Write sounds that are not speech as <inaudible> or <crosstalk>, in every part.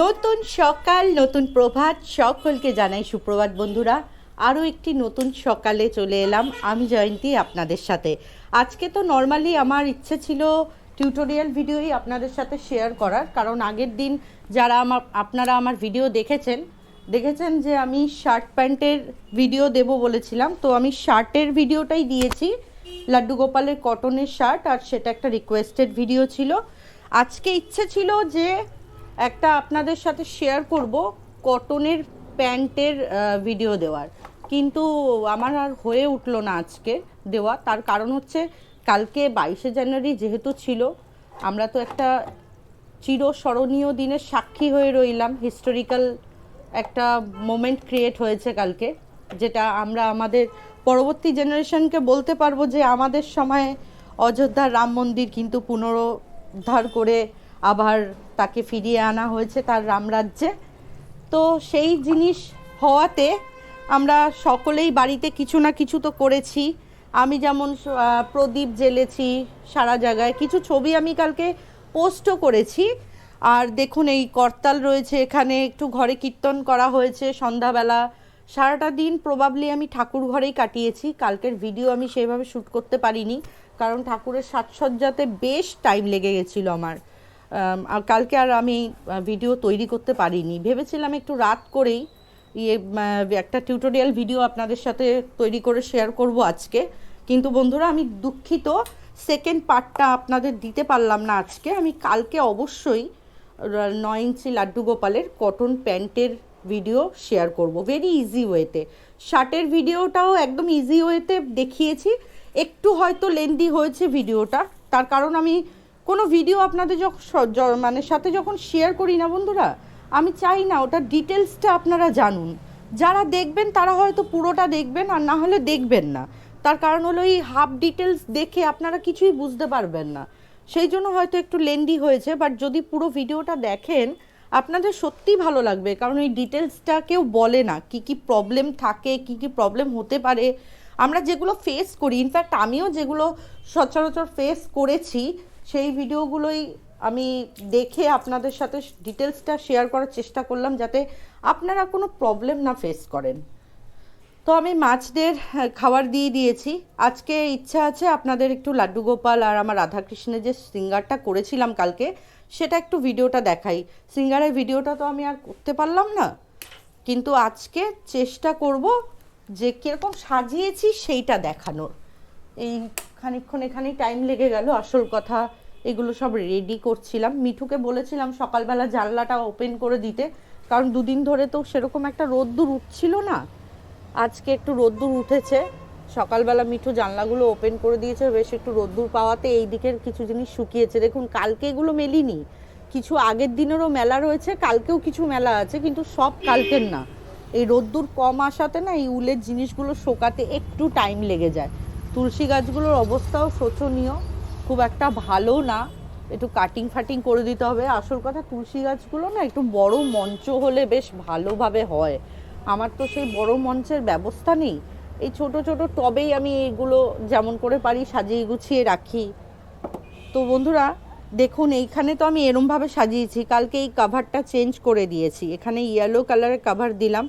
নতুন সকাল, নতুন প্রভাত সকলকে জানাই সুপ্রভাত বন্ধুরা। আরও একটি নতুন সকালে চলে এলাম। আমি জয়ন্তী আপনাদের সাথে। আজকে তো নর্মালি আমার ইচ্ছে ছিল টিউটোরিয়াল ভিডিওই আপনাদের সাথে শেয়ার করার। কারণ আগের দিন যারা আমার আপনারা আমার ভিডিও দেখেছেন দেখেছেন যে আমি শার্ট প্যান্টের ভিডিও দেব বলেছিলাম। তো আমি শার্টের ভিডিওটাই দিয়েছি। লাড্ডু গোপালের কটনের শার্ট আর সেটা একটা রিকোয়েস্টেড ভিডিও ছিল। আজকে ইচ্ছে ছিল যে একটা আপনাদের সাথে শেয়ার করব কটনের প্যান্টের ভিডিও দেওয়ার। কিন্তু আমার আর হয়ে উঠল না আজকে দেওয়া। তার কারণ হচ্ছে কালকে বাইশে জানুয়ারি যেহেতু ছিল, আমরা তো একটা চিরস্মরণীয় দিনের সাক্ষী হয়ে রইলাম। হিস্টোরিক্যাল একটা মোমেন্ট ক্রিয়েট হয়েছে কালকে, যেটা আমরা আমাদের পরবর্তী জেনারেশনকে বলতে পারব যে আমাদের সময়ে অযোধ্যার রাম মন্দির কিন্তু পুনরুদ্ধার করে আবার তাকে ফিরিয়ে আনা হয়েছে তার রামরাজ্যে। তো সেই জিনিস হওয়াতে আমরা সকলেই বাড়িতে কিছু না কিছু তো করেছি। আমি যেমন প্রদীপ জ্বেলেছি সারা জায়গায়। কিছু ছবি আমি কালকে পোস্টও করেছি। আর দেখুন এই করতাল রয়েছে এখানে একটু ঘরে কীর্তন করা হয়েছে সন্ধ্যাবেলা। সারাটা দিন প্রবাবলি আমি ঠাকুর ঘরেই কাটিয়েছি। কালকের ভিডিও আমি সেইভাবে শ্যুট করতে পারিনি। কারণ ঠাকুরের সাজসজ্জাতে বেশ টাইম লেগে গেছিল আমার। আম, আর কালকে আর আমি ভিডিও তৈরি করতে পারিনি। ভেবেছিলাম একটু রাত করেই ইয়ে একটা টিউটোরিয়াল ভিডিও আপনাদের সাথে তৈরি করে শেয়ার করব আজকে। কিন্তু বন্ধুরা, আমি দুঃখিত সেকেন্ড পার্টটা আপনাদের দিতে পারলাম না আজকে। আমি কালকে অবশ্যই নয় ইঞ্চি লাড্ডু গোপালের কটন প্যান্টের ভিডিও শেয়ার করব। ভেরি ইজি ওয়েতে শার্টের ভিডিওটাও একদম ইজি ওয়েতে দেখিয়েছি। একটু হয়তো লেন্দি হয়েছে ভিডিওটা তার কারণ আমি কোনো ভিডিও আপনাদের যখন মানে সাথে যখন শেয়ার করি না বন্ধুরা, আমি চাই না ওটার ডিটেলসটা আপনারা জানুন। যারা দেখবেন তারা হয়তো পুরোটা দেখবেন আর না হলে দেখবেন না। তার কারণ হলো এই হাফ ডিটেলস দেখে আপনারা কিছুই বুঝতে পারবেন না। সেই জন্য হয়তো একটু লেন্দি হয়েছে বাট যদি পুরো ভিডিওটা দেখেন, আপনাদের সত্যিই ভালো লাগবে। কারণ এই ডিটেলসটা কেউ বলে না কি কি প্রবলেম থাকে, কি কি প্রবলেম হতে পারে। আমরা যেগুলো ফেস করি ইনফ্যাক্ট আমিও যেগুলো সচরাচর ফেস করেছি সেই ভিডিওগুলোই আমি দেখে আপনাদের সাথে ডিটেলসটা শেয়ার করার চেষ্টা করলাম যাতে আপনারা কোনো প্রবলেম না ফেস করেন। তো আমি মাছদের খাবার দিয়ে দিয়েছি। আজকে ইচ্ছা আছে আপনাদের একটু লাড্ডু গোপাল আর আমার রাধাকৃষ্ণের যে সিঙ্গারটা করেছিলাম কালকে, সেটা একটু ভিডিওটা দেখাই। সিঙ্গারের ভিডিওটা তো আমি আর করতে পারলাম না। কিন্তু আজকে চেষ্টা করব যে কীরকম সাজিয়েছি সেইটা দেখানোর। এই খানিকক্ষণ এখানেই টাইম লেগে গেল, আসল কথা এগুলো সব রেডি করছিলাম। মিঠুকে বলেছিলাম সকালবেলা জানলাটা ওপেন করে দিতে, কারণ দুদিন ধরে তো সেরকম একটা রোদ্দুর উঠছিল না। আজকে একটু রোদ্দুর উঠেছে। সকালবেলা মিঠু জানলাগুলো ওপেন করে দিয়েছে, বেশ একটু রোদ্দুর পাওয়াতে এই দিকের কিছু জিনিস শুকিয়েছে। দেখুন, কালকে এগুলো মেলিনি। কিছু আগের দিনেরও মেলা রয়েছে, কালকেও কিছু মেলা আছে, কিন্তু সব কালকের না। এই রোদ্দুর কম আসাতে না এই উলের জিনিসগুলো শোকাতে একটু টাইম লেগে যায়। তুলসী গাছগুলোর অবস্থাও শোচনীয়। খুব একটা ভালো না। একটু কাটিং ফাটিং করে দিতে হবে। আসল কথা তুলসী গাছগুলো না একটু বড় মঞ্চ হলে বেশ ভালোভাবে হয়। আমার তো সেই বড় মঞ্চের ব্যবস্থা নেই। এই ছোট ছোট টবেই আমি এগুলো যেমন করে পারি সাজিয়ে গুছিয়ে রাখি। তো বন্ধুরা, দেখুন, এইখানে তো আমি এরমভাবে সাজিয়েছি। কালকে এই কাভারটা চেঞ্জ করে দিয়েছি। এখানে ইয়েলো কালারের কাভার দিলাম।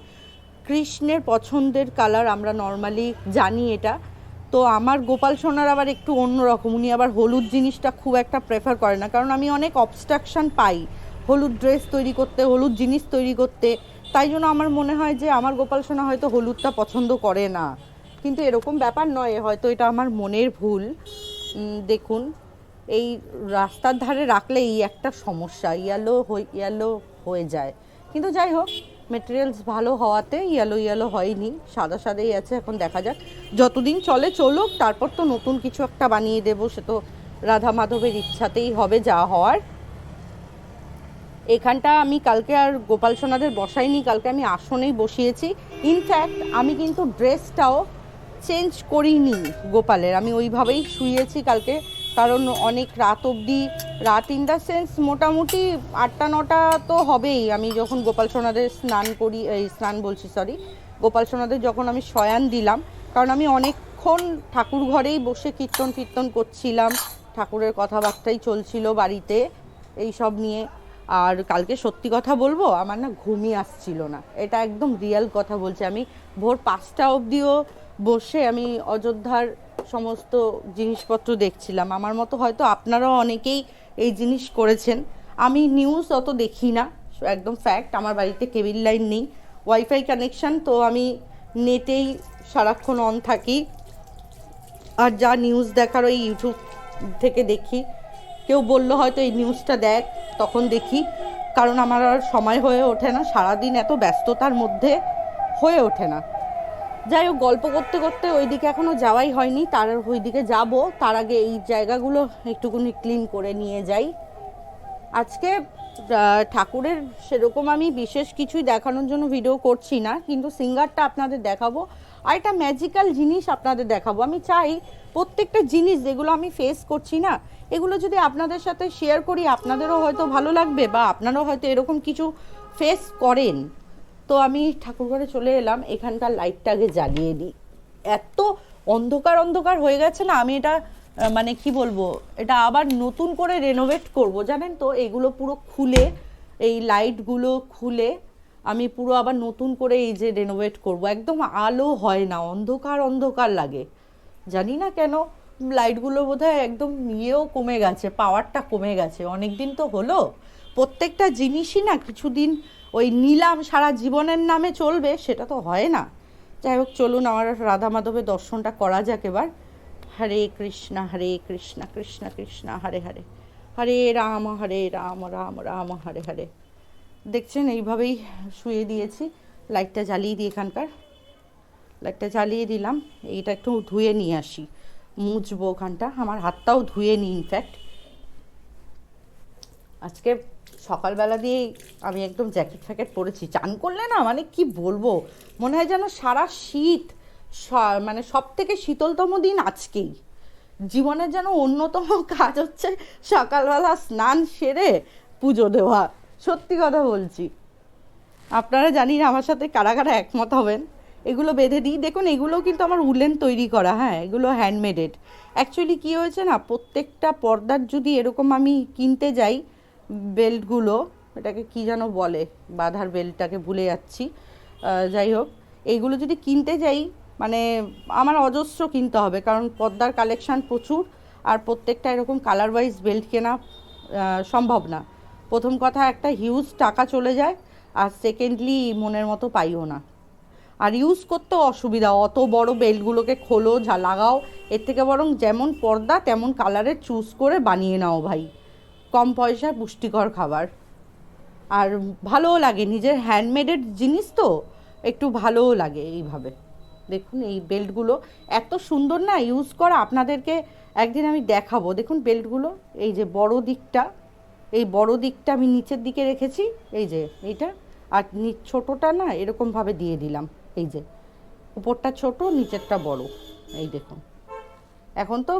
কৃষ্ণের পছন্দের কালার আমরা নর্মালি জানি এটা। তো আমার গোপাল সোনার আবার একটু অন্যরকম। উনি আবার হলুদ জিনিসটা খুব একটা প্রেফার করে না, কারণ আমি অনেক অবস্ট্রাকশন পাই। হলুদ ড্রেস তৈরি করতে, হলুদ জিনিস তৈরি করতে। তাই জন্য আমার মনে হয় যে আমার গোপাল সোনা হয়তো হলুদটা পছন্দ করে না। কিন্তু এরকম ব্যাপার নয়, হয়তো এটা আমার মনের ভুল। দেখুন, এই রাস্তার ধারে রাখলে এই একটা সমস্যা, ইয়ালো ইয়েলো ইয়েলো হয়ে যায়। কিন্তু যাই হোক মেটেরিয়ালস ভালো হওয়াতে ইয়েলো ইয়েলো হয়নি, সাদা সাদাই আছে, এখন দেখা যাক। যতদিন চলে, চলুক, তারপর তো নতুন কিছু একটা বানিয়ে দেবো, সে তো রাধা মাধবের ইচ্ছাতেই হবে যা হওয়ার। এখানটা আমি কালকে আর গোপাল সোনাদের বসাইনি, কালকে আমি আসনেই বসিয়েছি। ইনফ্যাক্ট আমি কিন্তু ড্রেসটাও চেঞ্জ করিনি গোপালের, আমি ওইভাবেই শুয়েছি কালকে। কারণ অনেক রাত অবধি, রাত ইন দ্য সেন্স মোটামুটি আটটা, নটা তো হবেই। আমি যখন গোপাল সোনাদের স্নান করি, এই স্নান বলছি সরি গোপাল সোনাদের যখন আমি শয়ান দিলাম, কারণ আমি অনেকক্ষণ ঠাকুর ঘরেই বসে কীর্তন কীর্তন করছিলাম, ঠাকুরের কথাবার্তাই চলছিল বাড়িতে, এই সব নিয়ে। আর কালকে সত্যি কথা বলব, আমার না ঘুমই আসছিল না। এটা একদম রিয়েল কথা বলছি আমি। ভোর পাঁচটা অবধিও বসে আমি অযোধ্যার সমস্ত জিনিসপত্র দেখছিলাম। আমার মতো হয়তো আপনারাও অনেকেই এই জিনিস করেছেন। আমি নিউজ অত দেখি না, একদম ফ্যাক্ট আমার বাড়িতে কেবিল লাইন নেই। ওয়াইফাই কানেকশন তো আমি নেটেই সারাক্ষণ অন থাকি। আর যা নিউজ দেখার ওই ইউটিউব থেকে দেখি। কেউ বলল হয়তো এই নিউজটা দেখ, তখন দেখি। কারণ আমার আর সময় হয়ে ওঠে না, সারাদিন এত ব্যস্ততার মধ্যে হয়ে ওঠে না। যাই হোক, গল্প করতে করতে ওইদিকে এখনও যাওয়াই হয়নি। তার ওইদিকে যাব। তার আগে এই জায়গাগুলো একটুকুনি ক্লিন করে নিয়ে যাই। আজকে ঠাকুরের সেরকম আমি বিশেষ কিছুই দেখানোর জন্য ভিডিও করছি না, কিন্তু সিঙ্গারটা আপনাদের দেখাবো। আর একটা ম্যাজিক্যাল জিনিস আপনাদের দেখাবো। আমি চাই প্রত্যেকটা জিনিস যেগুলো আমি ফেস করছি না, এগুলো যদি আপনাদের সাথে শেয়ার করি, আপনাদেরও হয়তো ভালো লাগবে বা আপনারাও হয়তো এরকম কিছু ফেস করেন। তো আমি ঠাকুরঘরে চলে এলাম, এখানকার লাইটটা আগে জ্বালিয়ে দিই। এত অন্ধকার অন্ধকার হয়ে গেছে না, আমি এটা মানে কি বলব, এটা আবার নতুন করে রেনোভেট করব, জানেন তো? এগুলো পুরো খুলে, এই লাইটগুলো খুলে, আমি পুরো আবার নতুন করে এই যে রেনোভেট করব। একদম আলো হয় না, অন্ধকার অন্ধকার লাগে। জানি না কেন লাইটগুলো বোধহয় একদম ইয়েও কমে গেছে পাওয়ারটা কমে গেছে। অনেক দিন তো হলো প্রত্যেকটা জিনিসই না কিছুদিন ওই নিলাম সারা জীবনের নামে চলবে, সেটা তো হয় না। যাই হোক, চলুন আমার রাধা মাধবের দর্শনটা করা যাক এবার। হরে কৃষ্ণ হরে কৃষ্ণ কৃষ্ণ কৃষ্ণ, হরে হরে। হরে রাম হরে রাম রাম রাম, হরে হরে। দেখছেন, এইভাবেই শুয়ে দিয়েছি। লাইটটা জ্বালিয়ে দিই এখানকার। লাইটটা জ্বালিয়ে দিলাম। এইটা একটু ধুয়ে নিয়ে আসি। মুছবো ওখানটা। আমার হাতটাও ধুয়ে নিই ইনফ্যাক্ট আজকে সকালবেলা দিয়ে আমি একদম জ্যাকেট ফ্যাকেট পরেছি। চান করলে না মানে কি বলব? মনে হয় যেন সারা শীত মানে সব থেকে শীতলতম দিন আজকেই। জীবনের যেন অন্যতম <laughs> কাজ হচ্ছে সকালবেলা স্নান সেরে পুজো দেওয়া। সত্যি কথা বলছি। আপনারা জানি না আমার সাথে কারা কারা একমত হবেন। এগুলো বেঁধে দিই। দেখুন এগুলো কিন্তু আমার উলেন তৈরি করা হ্যাঁ এগুলো হ্যান্ডমেডেড অ্যাকচুয়ালি কী হয়েছে না, প্রত্যেকটা পর্দার যদি এরকম আমি কিনতে যাই বেল্টগুলো, এটাকে কি যেন বলে, বাধার বেল্টটাকে ভুলে যাচ্ছি। যাই হোক, এইগুলো যদি কিনতে যাই মানে আমার অজস্র কিনতে হবে, কারণ পর্দার কালেকশান প্রচুর আর প্রত্যেকটা এরকম কালার ওয়াইজ বেল্ট কেনা সম্ভব না। প্রথম কথা, একটা হিউজ টাকা চলে যায় আর সেকেন্ডলি মনের মতো পাইও না। আর ইউজ করতেও অসুবিধা, অত বড় বেল্টগুলোকে খোলো, যা লাগাও, এর থেকে বরং যেমন পর্দা, তেমন কালারের চুজ করে বানিয়ে নাও ভাই। কম পয়সায় পুষ্টিকর খাবার। আর ভালোও লাগে, নিজের হ্যান্ডমেডের জিনিস তো, একটু ভালোও লাগে এইভাবে। দেখুন, এই বেল্টগুলো এত সুন্দর না ইউজ করা আপনাদেরকে একদিন আমি দেখাবো। দেখুন বেল্টগুলো এই যে বড় দিকটা, এই বড় দিকটা আমি নিচের দিকে রেখেছি, এই যে এইটা আর ছোটোটা না এরকমভাবে দিয়ে দিলাম, এই যে। উপরটা ছোট, নিচেরটা বড়, এই দেখুন। এখন তো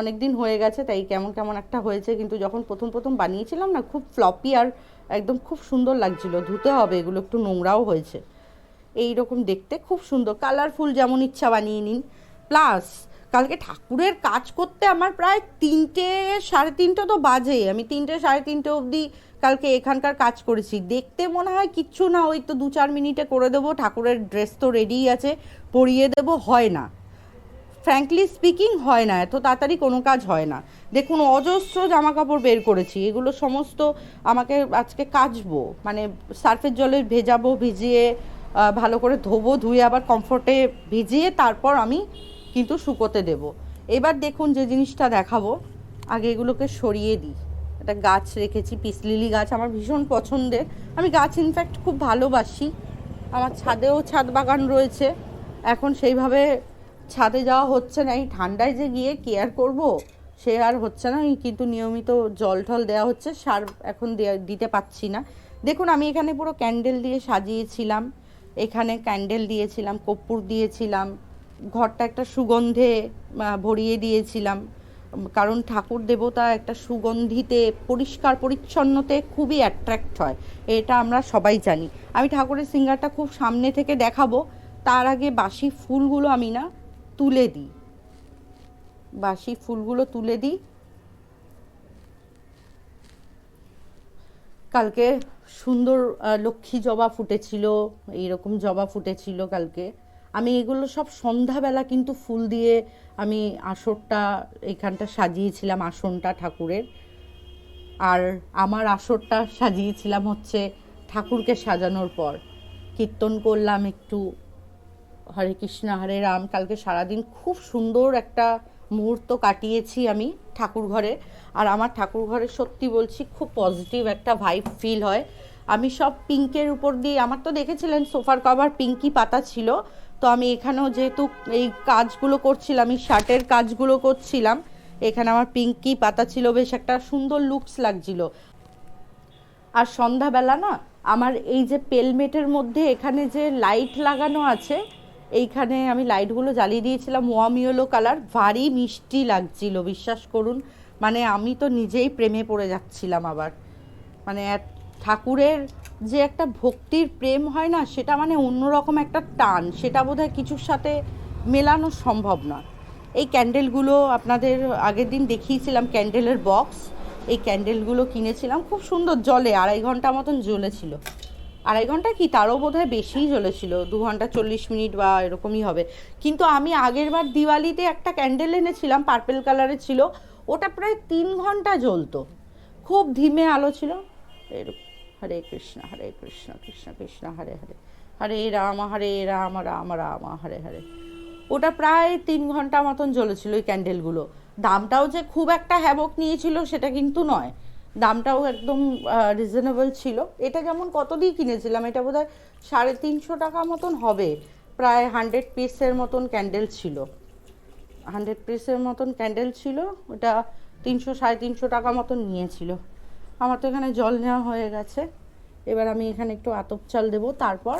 অনেক দিন হয়ে গেছে, তাই কেমন কেমন একটা হয়েছে, কিন্তু যখন প্রথম প্রথম বানিয়েছিলাম না, খুব ফ্লপি আর একদম খুব সুন্দর লাগছিল। ধুতে হবে, এগুলো একটু নোংরাও হয়েছে। এই রকম দেখতে খুব সুন্দর কালারফুল যেমন ইচ্ছা বানিয়ে নিন। প্লাস কালকে ঠাকুরের কাজ করতে আমার প্রায় তিনটে, সাড়ে তিনটে তো বাজে। আমি তিনটে, সাড়ে তিনটে অবধি কালকে এখানকার কাজ করেছি। দেখতে মনে হয় কিচ্ছু না, ওই তো দু চার মিনিটে করে দেবো, ঠাকুরের ড্রেস তো রেডিই আছে, পরিয়ে দেবো, হয় না। ফ্র্যাঙ্কলি স্পিকিং হয় না। এত তাড়াতাড়ি কোনো কাজ হয় না। দেখুন, অজস্র জামা কাপড় বের করেছি। এগুলো সমস্ত আমাকে আজকে কাচবো। মানে সার্ফের জলে ভেজাবো, ভিজিয়ে ভালো করে ধোবো, ধুয়ে আবার কমফোর্টে ভিজিয়ে তারপর আমি কিন্তু শুকোতে দেব। এবার দেখুন, যে জিনিসটা দেখাবো, আগে এগুলোকে সরিয়ে দিই। একটা গাছ রেখেছি পিসলিলি গাছ আমার ভীষণ পছন্দের। আমি গাছ ইনফ্যাক্ট খুব ভালোবাসি। আমার ছাদেও ছাদ বাগান রয়েছে। এখন সেইভাবে ছাদে যাওয়া হচ্ছে না, এই ঠান্ডায় যে গিয়ে কেয়ার করব, সে আর হচ্ছে না কিন্তু নিয়মিত জল টল দেওয়া হচ্ছে, সার এখন দিতে পাচ্ছি না। দেখুন, আমি এখানে পুরো ক্যান্ডেল দিয়ে সাজিয়েছিলাম, এখানে ক্যান্ডেল দিয়েছিলাম, কর্পূর দিয়েছিলাম, ঘরটা একটা সুগন্ধে ভরিয়ে দিয়েছিলাম, কারণ ঠাকুর দেবতা একটা সুগন্ধিতে, পরিষ্কার পরিচ্ছন্নতে খুবই অ্যাট্রাক্ট হয়, এটা আমরা সবাই জানি। আমি ঠাকুরের সিঙ্গারটা খুব সামনে থেকে দেখাবো, তার আগে বাসি ফুলগুলো আমি না তুলে দিই। বাসি ফুলগুলো তুলে দিই। কালকে সুন্দর লক্ষ্মী জবা ফুটেছিল, এইরকম জবা ফুটেছিল কালকে। আমি এগুলো সব সন্ধ্যাবেলা কিন্তু ফুল দিয়ে আমি আসরটা, এখানটা সাজিয়েছিলাম আসনটা ঠাকুরের। আর আমার আসরটা সাজিয়েছিলাম হচ্ছে ঠাকুরকে সাজানোর পর। কীর্তন করলাম একটু হরে কৃষ্ণ, হরে রাম, কালকে সারাদিন খুব সুন্দর একটা মুহূর্ত কাটিয়েছি আমি ঠাকুর ঘরে আর আমার ঠাকুর ঘরে সত্যি বলছি, খুব পজিটিভ একটা ভাইব ফিল হয়। আমি সব পিঙ্কের উপর দিয়ে, আমার তো দেখেছিলেন সোফার কভার পিঙ্কি পাতা ছিল, তো আমি এখানেও যেহেতু এই কাজগুলো করছিলাম, এই শার্টের কাজগুলো করছিলাম, এখানে আমার পিঙ্কি পাতা ছিল, বেশ একটা সুন্দর লুকস লাগছিল। আর সন্ধ্যাবেলা না, আমার এই যে পেলমেটের মধ্যে এখানে যে লাইট লাগানো আছে এইখানে আমি লাইটগুলো জ্বালিয়ে দিয়েছিলাম। Warm yellow colour. ভারী মিষ্টি লাগছিল, বিশ্বাস করুন। মানে আমি তো নিজেই প্রেমে পড়ে যাচ্ছিলাম আবার। মানে ঠাকুরের যে একটা ভক্তির প্রেম হয় না, সেটা মানে অন্যরকম একটা টান। সেটা বোধহয় কিছুর সাথে মেলানো সম্ভব না। এই ক্যান্ডেলগুলো আপনাদের আগের দিন দেখিয়েছিলাম, ক্যান্ডেলের বক্স। এই ক্যান্ডেলগুলো কিনেছিলাম। খুব সুন্দর জলে, আড়াই ঘণ্টা মতন জ্বলেছিল। আড়াই ঘণ্টা কি? তারও বোধহয় বেশিই চলেছিল দু ঘণ্টা চল্লিশ মিনিট বা এরকমই হবে। কিন্তু আমি আগের বার দিওয়ালিতে একটা ক্যান্ডেল এনেছিলাম, পার্পেল কালারের ছিল। ওটা প্রায় তিন ঘণ্টা জ্বলতো। খুব ধিমে আলো ছিল। এরকম, হরে কৃষ্ণ হরে কৃষ্ণ কৃষ্ণ কৃষ্ণ, হরে হরে। হরে রাম হরে রাম রাম রাম, হরে হরে। ওটা প্রায় তিন ঘণ্টা মতন জ্বলেছিল ওই ক্যান্ডেলগুলো। দামটাও যে খুব একটা হ্যাবক নিয়েছিল সেটা কিন্তু নয়। দামটাও একদম রিজনেবল ছিল। এটা যেমন কত দিয়ে কিনেছিলাম, এটা বোধহয় সাড়ে তিনশো টাকা মতন হবে। প্রায় হান্ড্রেড পিসের মতন ক্যান্ডেল ছিল। হান্ড্রেড পিসের মতন ক্যান্ডেল ছিল, ওটা তিনশো, সাড়ে তিনশো টাকা মতন নিয়েছিল। আমার তো এখানে জল নেওয়া হয়ে গেছে। এবার আমি এখানে একটু আতপ চাল দেবো, তারপর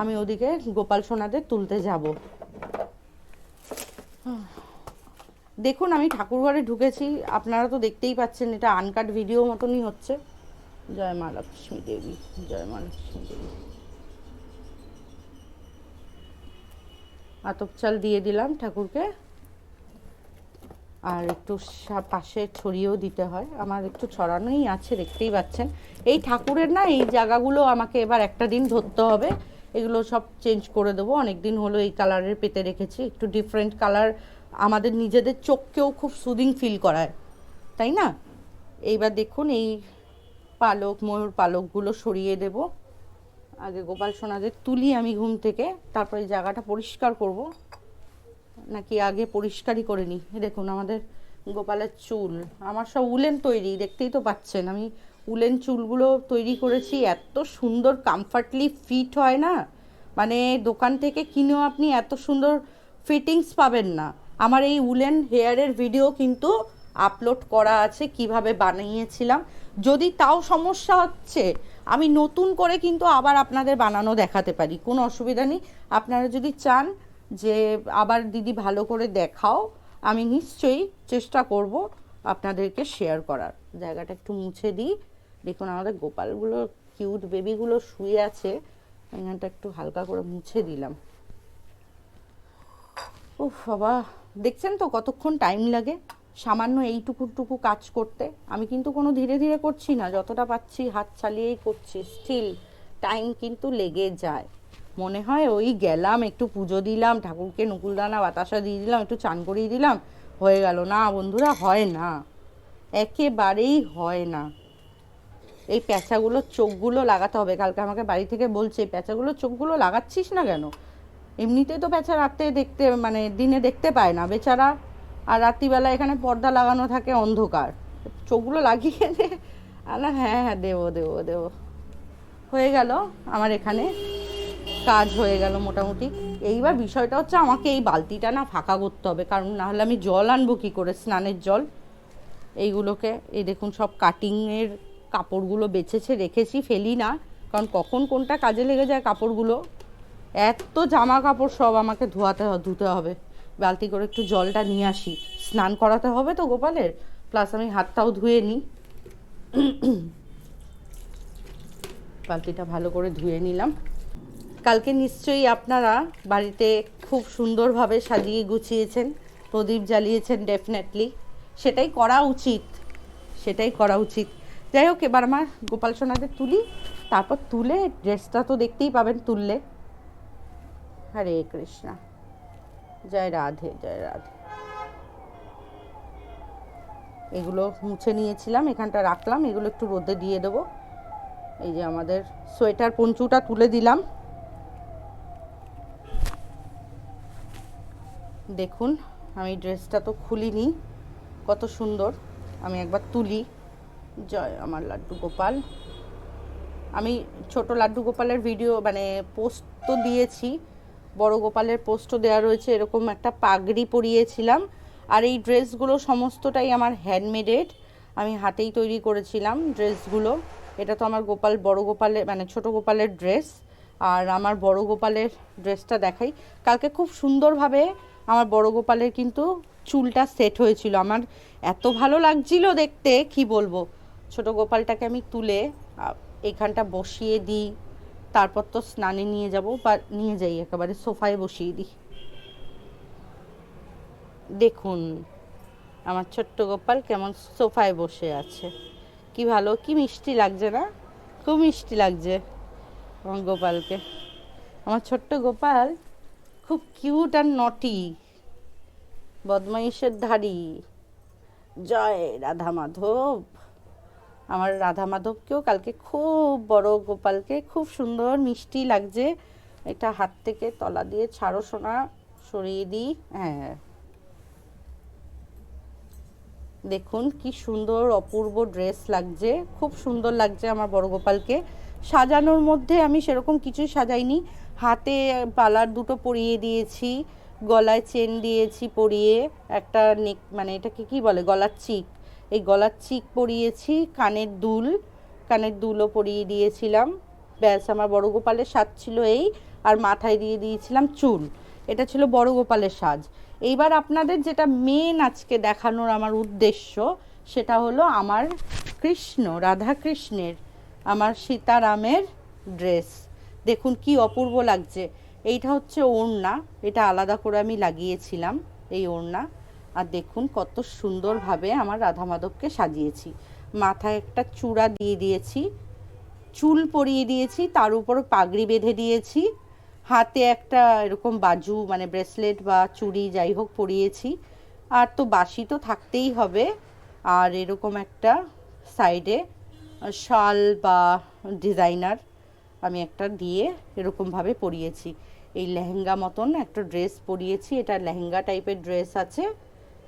আমি ওদিকে গোপাল সোনাদের তুলতে যাব। দেখুন, আমি ঠাকুরঘরে ঢুকেছি। আপনারা তো দেখতেই পাচ্ছেন, এটা আনকাট ভিডিও মতনই হচ্ছে। জয় মা লক্ষ্মী দেবী, জয় মা লক্ষ্মী দেবী। আতপ চাল দিয়ে দিলাম ঠাকুরকে। আর একটু পাশে ছড়িয়েও দিতে হয়। আমার একটু ছড়ানোই আছে, দেখতেই পাচ্ছেন। এই ঠাকুরের না, এই জায়গাগুলো আমাকে এবার একটা দিন ধরতে হবে। এগুলো সব চেঞ্জ করে দেবো। অনেক দিন হলো এই কালারের পেতে রেখেছি। একটু ডিফারেন্ট কালার আমাদের নিজেদের চোখকেও খুব সুদিং ফিল করায়, তাই না? এইবার দেখুন এই পালক, ময়ূর পালকগুলো সরিয়ে দেব। আগে গোপাল সোনাদের তুলি আমি ঘুম থেকে, তারপরে জায়গাটা পরিষ্কার করব। নাকি আগে পরিষ্কারই করে নিই? দেখুন আমাদের গোপালের চুল, আমার সব উলেন তৈরি, দেখতেই তো পাচ্ছেন। আমি উলেন চুলগুলো তৈরি করেছি, এত সুন্দর কমফর্টলি ফিট হয় না? মানে দোকান থেকে কিনেও আপনি এত সুন্দর ফিটিংস পাবেন না। আমার এই উলেন হেয়ারের ভিডিও কিন্তু আপলোড করা আছে কীভাবে বানিয়েছিলাম। যদি তাও সমস্যা হচ্ছে, আমি নতুন করে কিন্তু আবার আপনাদের বানানো দেখাতে পারি। কোনো অসুবিধা নেই। আপনারা যদি চান যে আবার দিদি ভালো করে দেখাও, আমি নিশ্চয়ই চেষ্টা করব আপনাদেরকে শেয়ার করার। জায়গাটা একটু মুছে দিই। দেখুন, আমাদের গোপালগুলো কিউট বেবিগুলো শুয়ে আছে। এখানটা একটু হালকা করে মুছে দিলাম। উফ, বাবা। দেখছেন তো কতক্ষণ টাইম লাগে? সামান্য এইটুকু টুকু কাজ করতে। আমি কিন্তু কোনো ধীরে ধীরে করছি না, যতটা পাচ্ছি হাত চালিয়েই করছি। স্টিল টাইম কিন্তু লেগে যায়। মনে হয় ওই গেলাম, একটু পুজো দিলাম, ঠাকুরকে নকুলদানা বাতাসা দিয়ে দিলাম, একটু চান করিয়ে দিলাম, হয়ে গেল। না বন্ধুরা, হয় না। একেবারেই হয় না। এই প্যাঁচাগুলোর চোখগুলো লাগাতে হবে। কালকে আমাকে বাড়ি থেকে বলছে প্যাঁচাগুলোর চোখগুলো লাগাচ্ছিস না কেন? এমনিতেই তো প্যাঁচা রাতে দেখতে মানে দিনে দেখতে পায় না। বেচারা আর রাত্রিবেলা এখানে পর্দা লাগানো থাকে অন্ধকার। চোখগুলো লাগিয়ে দে। আলা হ্যাঁ হ্যাঁ দেবো দেবো দেবো। হয়ে গেল আমার এখানে কাজ হয়ে গেল মোটামুটি। এইবার বিষয়টা হচ্ছে আমাকে এই বালতিটা না ফাঁকা করতে হবে, কারণ না হলে আমি জল আনব কী করে? স্নানের জল। এইগুলোকে, এই দেখুন সব কাটিংয়ের কাপড়গুলো বেছেছে, রেখেছি, ফেলি না। কারণ কখন কোনটা কাজে লেগে যায় কাপড়গুলো? এত জামা কাপড় সব আমাকে ধোয়াতে ধুতে হবে। বালতি করে একটু জলটা নিয়ে আসি। স্নান করাতে হবে তো গোপালের। প্লাস আমি হাতটাও ধুয়ে নিই বালতিটা ভালো করে ধুয়ে নিলাম। কালকে নিশ্চয়ই আপনারা বাড়িতে খুব সুন্দরভাবে সাজিয়ে গুছিয়েছেন, প্রদীপ জ্বালিয়েছেন ডেফিনেটলি সেটাই করা উচিত। সেটাই করা উচিত। যাই হোক, এবার আমার গোপাল সোনাদের তুলি। তারপর তুলে ড্রেসটা তো দেখতেই পাবেন তুললে। হরে কৃষ্ণা। জয় রাধে জয় রাধে। এগুলো মুছে নিয়েছিলাম, এখানটা রাখলাম, এগুলো একটু রোদে দিয়ে দেবো। এই যে আমাদের সোয়েটার পঞ্চুটা তুলে দিলাম। দেখুন, আমি ড্রেসটা তো খুলিনি, কত সুন্দর। আমি একবার তুলি। জয় আমার লাড্ডু গোপাল। আমি ছোট লাড্ডু গোপালের ভিডিও মানে পোস্ট তো দিয়েছি বড় গোপালের পোস্টও দেওয়া রয়েছে, এরকম একটা পাগড়ি পরিয়েছিলাম। আর এই ড্রেসগুলো সমস্তটাই আমার হ্যান্ডমেডেড আমি হাতেই তৈরি করেছিলাম ড্রেসগুলো। এটা তো আমার গোপাল, বড় গোপালের মানে ছোট গোপালের ড্রেস। আর আমার বড় গোপালের ড্রেসটা দেখাই। কালকে খুব সুন্দরভাবে আমার বড় গোপালের কিন্তু চুলটা সেট হয়েছিল। আমার এত ভালো লাগছিল দেখতে, কি বলব? ছোট গোপালটাকে আমি তুলে এখানটা বসিয়ে দিই। তারপর তো স্নানে নিয়ে যাব, বা নিয়ে যাই একেবারে, সোফায় বসিয়ে দিই। দেখুন, আমার ছোট্ট গোপাল কেমন সোফায় বসে আছে। কি ভালো, কি মিষ্টি লাগছে না? খুব মিষ্টি লাগছে আমার গোপালকে। আমার ছোট্ট গোপাল খুব কিউট আর নটি, বদমাইশের ধাড়ি। জয় রাধা মাধব আমার রাধা মাধবকেও কালকে খুব বড় গোপালকে খুব সুন্দর মিষ্টি লাগছে। এটা হাত থেকে তলা দিয়ে ছাড়ো সোনা, সরিয়ে দিই। হ্যাঁ। দেখুন কি সুন্দর অপূর্ব ড্রেস লাগছে, খুব সুন্দর লাগছে আমার বড় গোপালকে। সাজানোর মধ্যে আমি সেরকম কিছুই সাজাইনি। হাতে পালার দুটো পরিয়ে দিয়েছি, গলায় চেন দিয়েছি পরিয়ে, একটা নেক মানে এটাকে কি বলে? গলার চিক। এই গলার চিক পরিয়েছি, কানের দুল, কানের দুলও পরিয়ে দিয়েছিলাম। ব্যাস, আমার বড় গোপালের সাজ ছিল এই, আর মাথায় দিয়ে দিয়েছিলাম চুল। এটা ছিল বড় গোপালের সাজ। এইবার আপনাদের যেটা মেন আজকে দেখানোর আমার উদ্দেশ্য, সেটা হলো আমার কৃষ্ণ রাধা কৃষ্ণের আমার সীতারামের ড্রেস দেখুন কি অপূর্ব লাগছে। এইটা হচ্ছে ওড়না, এটা আলাদা করে আমি লাগিয়েছিলাম, এই ওড়না। আর দেখুন কত সুন্দরভাবে আমার রাধা মাধবকে সাজিয়েছি। মাথায় একটা চূড়া দিয়ে দিয়েছি, চুল পরিয়ে দিয়েছি, তার উপর পাগড়ি বেঁধে দিয়েছি, হাতে একটা এরকম বাজু মানে ব্রেসলেট বা চুড়ি যাই হোক পরিয়েছি, আর তো বাসি তো থাকতেই হবে, আর এরকম একটা সাইডে শাল বা ডিজাইনার আমি একটা দিয়ে এরকমভাবে পরিয়েছি। এই লেহেঙ্গা মতন একটা ড্রেস পরিয়েছি, এটা লেহেঙ্গা টাইপের ড্রেস আছে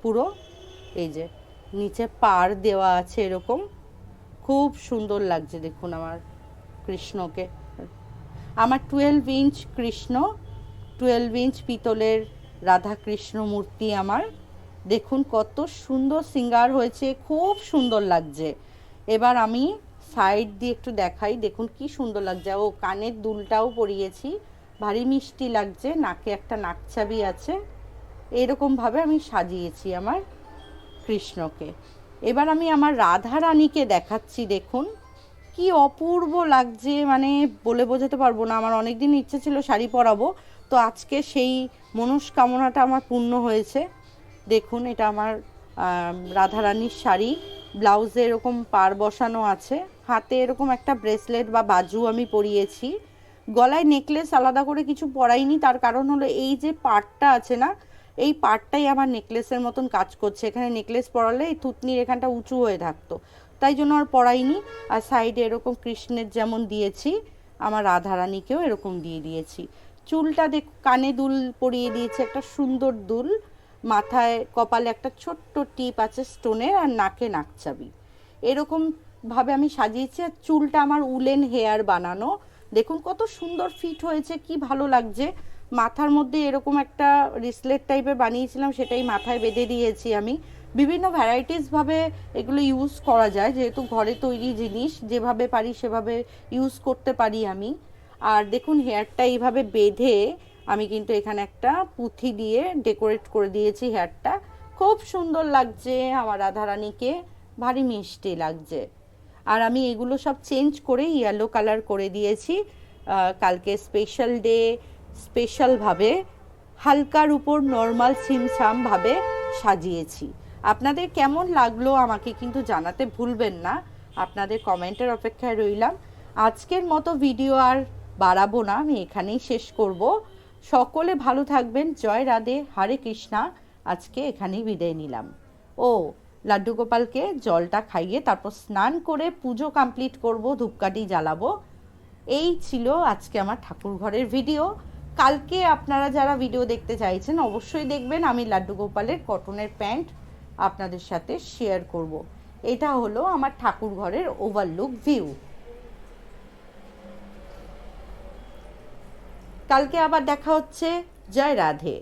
পুরো, এই যে নিচে পার দেওয়া আছে এরকম। খুব সুন্দর লাগছে দেখুন আমার কৃষ্ণকে। আমার twelve inch Krishna twelve inch পিতলের রাধা কৃষ্ণ মূর্তি আমার। দেখুন কত সুন্দর সিঙ্গার হয়েছে, খুব সুন্দর লাগছে। এবার আমি সাইড দিয়ে একটু দেখাই, দেখুন কি সুন্দর লাগছে। ও কানের দুলটাও পরিয়েছি, ভারী মিষ্টি লাগছে, নাকে একটা নাকছাবি আছে। এরকমভাবে আমি সাজিয়েছি আমার কৃষ্ণকে। এবার আমি আমার রাধা রানীকে দেখাচ্ছি দেখুন। কি অপূর্ব লাগছে মানে বলে বোঝাতে পারব না আমার অনেক দিন ইচ্ছে ছিল শাড়ি পরাবো তো আজকে সেই মনস্কামনাটা আমার পূর্ণ হয়েছে। দেখুন এটা আমার আম, রাধারানীর শাড়ি ব্লাউজে এরকম পার বসানো আছে হাতে এরকম একটা ব্রেসলেট বা বাজু আমি পরিয়েছি। গলায় নেকলেস আলাদা করে কিছু পরাইনি তার কারণ হলো এই যে পার্টটা আছে না এই পার্টটাই আমার নেকলেসের মতন কাজ করছে। এখানে নেকলেস পরালে এই থুতনির এখানটা উঁচু হয়ে থাকতো। তাই জন্য আর পরাইনি। আর সাইডে এরকম কৃষ্ণের যেমন দিয়েছি, আমার রাধারানীকেও এরকম দিয়ে দিয়েছি। চুলটা দেখ, কানে দুল পরিয়ে দিয়েছি একটা সুন্দর দুল। মাথায়, কপালে একটা ছোট্ট টিপ আছে স্টোনের আর নাকে নাকচাবি। এরকম ভাবে আমি সাজিয়েছি আর চুলটা আমার উলেন হেয়ার বানানো। দেখুন কত সুন্দর ফিট হয়েছে, কি ভালো লাগছে। মাথার মধ্যে এরকম একটা রিসলেট টাইপের বানিয়েছিলাম, সেটাই মাথায় বেঁধে দিয়েছি আমি। বিভিন্ন ভ্যারাইটিসভাবে এগুলো ইউজ করা যায়, যেহেতু ঘরে তৈরি জিনিস, যেভাবে পারি সেভাবে ইউজ করতে পারি আমি। আর দেখুন হেয়ারটা এইভাবে বেঁধে আমি কিন্তু এখানে একটা পুঁথি দিয়ে ডেকোরেট করে দিয়েছি হেয়ারটা খুব সুন্দর লাগছে আমার রাধারানীকে, ভারী মিষ্টি লাগছে। আর আমি এগুলো সব চেঞ্জ করে ইয়েলো কালার করে দিয়েছি। কালকে স্পেশাল ডে স্পেশালভাবে হালকার উপর নর্মাল সিমসামভাবে সাজিয়েছি। আপনাদের কেমন লাগল আমাকে কিন্তু জানাতে ভুলবেন না। আপনাদের কমেন্টের অপেক্ষায় রইলাম। আজকের মতো ভিডিও আর বাড়াবো না, আমি এখানেই শেষ করব। সকলে ভালো থাকবেন। জয় রাধে, হরে কৃষ্ণা। আজকে এখানেই বিদায় নিলাম। ও, লাড্ডু গোপালকে জলটা খাইয়ে তারপর স্নান করে পুজো কমপ্লিট করব, ধূপকাঠি জ্বালাবো। এই ছিল আজকে আমার ঠাকুর ঘরের ভিডিও। কালকে আপনারা যারা ভিডিও দেখতে চাইছেন, অবশ্যই দেখবেন আমি লাড্ডু গোপালের কটনের প্যান্ট আপনাদের সাথে শেয়ার করব। এটা হলো আমার ঠাকুর ঘরের ওভারলুক ভিউ কালকে আবার দেখা হচ্ছে। জয় রাধে।